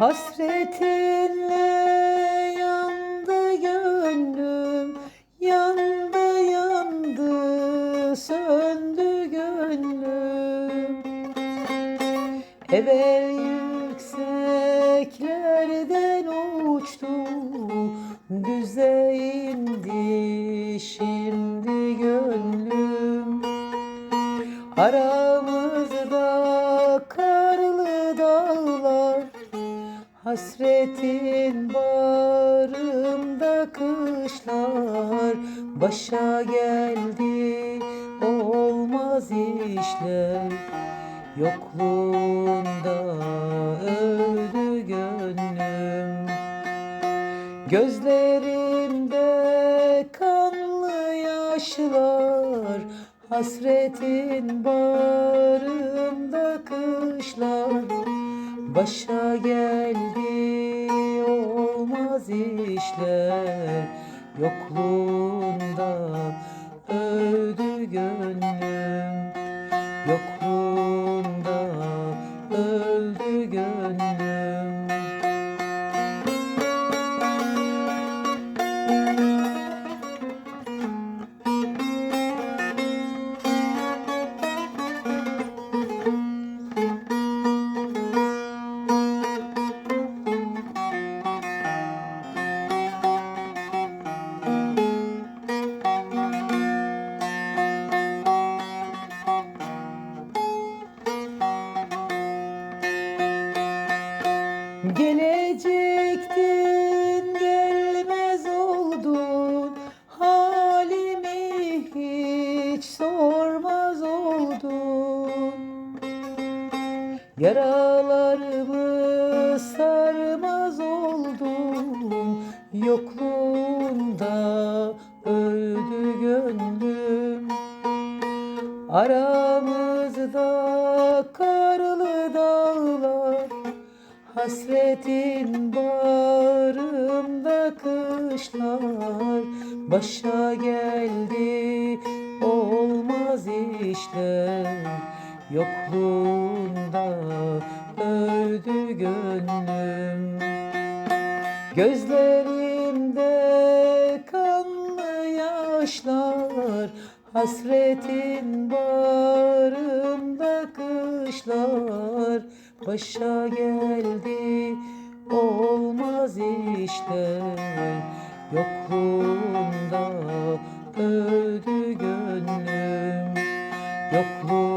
Hasretinle yandı gönlüm Yandı yandı söndü gönlüm. Evvel yükseklerden uçtu Düze indi şimdi gönlüm. Aramızda Hasretin bağrımda kışlar Başa geldi olmaz işler. Yokluğunda öldü gönlüm. Gözlerimde kanlı yaşlar Hasretin bağrımda kışlar Başa geldi olmaz işler Yokluğunda Gelecektin gelmez oldun. Halimi hiç sormaz oldun. Yaralarımı sarmaz oldun. Yokluğunda öldü gönlüm. Aramızda karlı dağlar Hasretin bağrımda kışlar Başa geldi olmaz işler. Yokluğunda öldü gönlüm. Gözlerimde kanlı yaşlar Hasretin bağrımda kışlar Başa geldi olmaz işler Yokluğunda öldü gönlüm. Yokluğunda